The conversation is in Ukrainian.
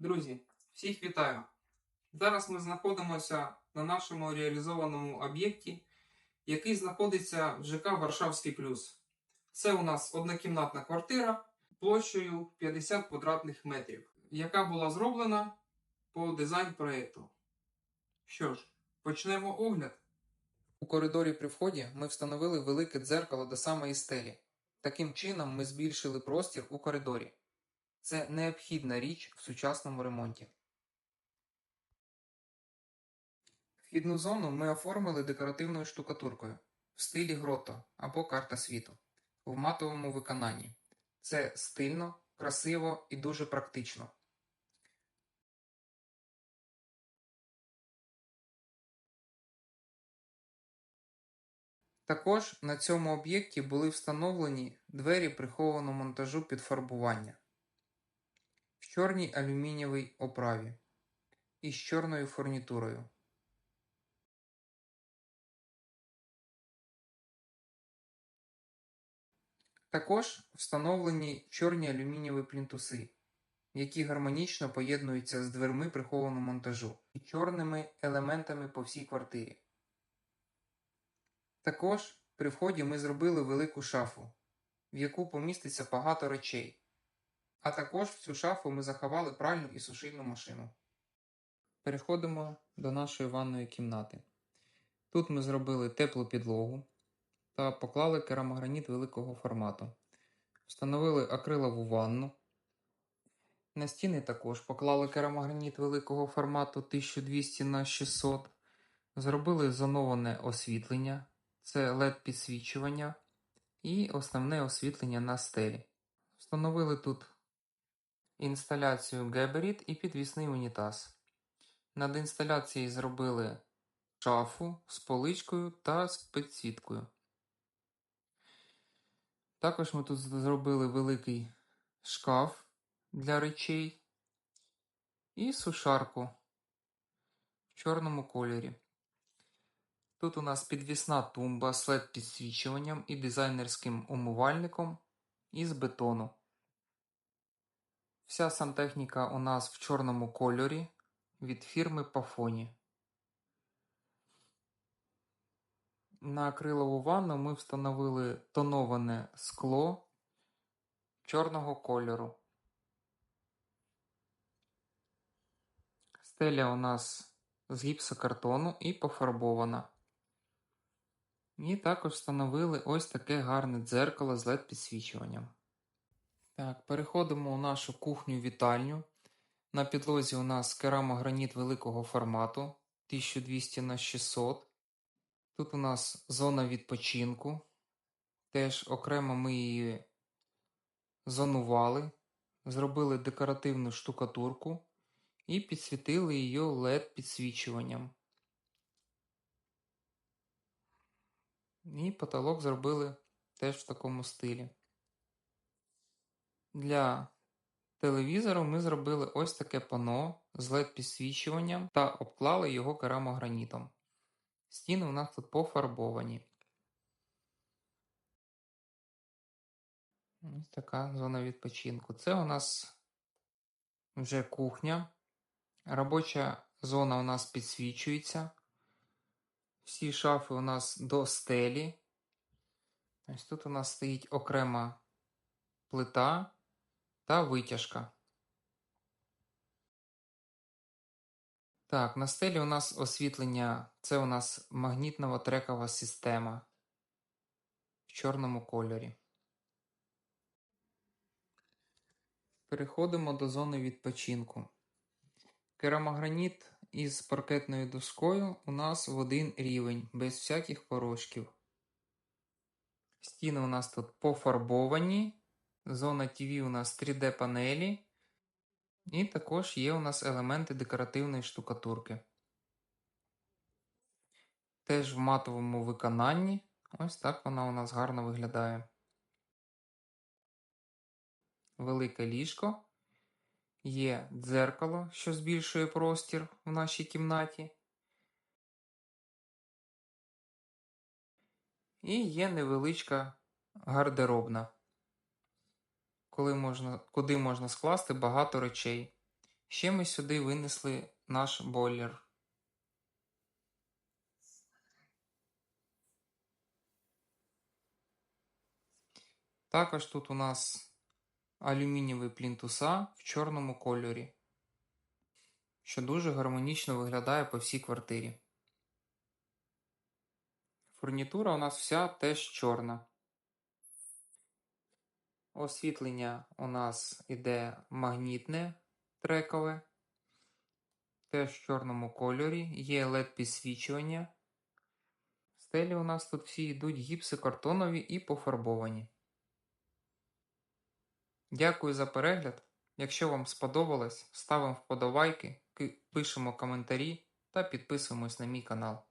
Друзі, всіх вітаю! Зараз ми знаходимося на нашому реалізованому об'єкті, який знаходиться в ЖК Варшавський Плюс. Це у нас однокімнатна квартира площею 50 квадратних метрів, яка була зроблена по дизайн проєкту. Що ж, почнемо огляд. У коридорі при вході ми встановили велике дзеркало до самої стелі. Таким чином ми збільшили простір у коридорі. Це необхідна річ в сучасному ремонті. Вхідну зону ми оформили декоративною штукатуркою в стилі грото або карта світу в матовому виконанні. Це стильно, красиво і дуже практично. Також на цьому об'єкті були встановлені двері прихованого монтажу під фарбування чорній алюмінієвій оправі і з чорною фурнітурою. Також встановлені чорні алюмінієві плінтуси, які гармонічно поєднуються з дверми прихованого монтажу і чорними елементами по всій квартирі. Також при вході ми зробили велику шафу, в яку поміститься багато речей. А також в цю шафу ми заховали пральну і сушильну машину. Переходимо до нашої ванної кімнати. Тут ми зробили теплу підлогу та поклали керамограніт великого формату. Встановили акрилову ванну. На стіни також поклали керамограніт великого формату 1200 на 600 Зробили зоноване освітлення, це LED підсвічування і основне освітлення на стелі. Встановили тут інсталяцію Геберіт і підвісний унітаз. Над інсталяцією зробили шафу з поличкою та з підсвіткою. Також ми тут зробили великий шкаф для речей і сушарку в чорному кольорі. Тут у нас підвісна тумба з LED підсвічуванням і дизайнерським умивальником із бетону. Вся сантехніка у нас в чорному кольорі від фірми Pafoni. На акрилову ванну ми встановили тоноване скло чорного кольору. Стеля у нас з гіпсокартону і пофарбована. І також встановили ось таке гарне дзеркало з LED підсвічуванням. Так, переходимо у нашу кухню-вітальню. На підлозі у нас керамограніт великого формату 1200 на 600. Тут у нас зона відпочинку. Теж окремо ми її зонували, зробили декоративну штукатурку і підсвітили її LED підсвічуванням. І потолок зробили теж в такому стилі. Для телевізору ми зробили ось таке пано з LED підсвічуванням та обклали його керамогранітом. Стіни у нас тут пофарбовані. Ось така зона відпочинку. Це у нас вже кухня. Робоча зона у нас підсвічується. Всі шафи у нас до стелі. Ось тут у нас стоїть окрема плита та витяжка. Так, на стелі у нас освітлення. Це у нас магнітново-трекова система в чорному кольорі. Переходимо до зони відпочинку. Керамограніт із паркетною доскою у нас в один рівень, без всяких порошків. Стіни у нас тут пофарбовані. Зона TV у нас 3D панелі. І також є у нас елементи декоративної штукатурки. Теж в матовому виконанні. Ось так вона у нас гарно виглядає. Велике ліжко. Є дзеркало, що збільшує простір в нашій кімнаті. І є невеличка гардеробна, коли можна, куди можна скласти багато речей. Ще ми сюди винесли наш бойлер. Також тут у нас алюмінієві плінтуса в чорному кольорі, що дуже гармонічно виглядає по всій квартирі. Фурнітура у нас вся теж чорна. Освітлення у нас іде магнітне трекове, теж в чорному кольорі, є LED підсвічування. Стелі у нас тут всі йдуть гіпсокартонові і пофарбовані. Дякую за перегляд. Якщо вам сподобалось, ставимо вподобайки, пишемо коментарі та підписуємось на мій канал.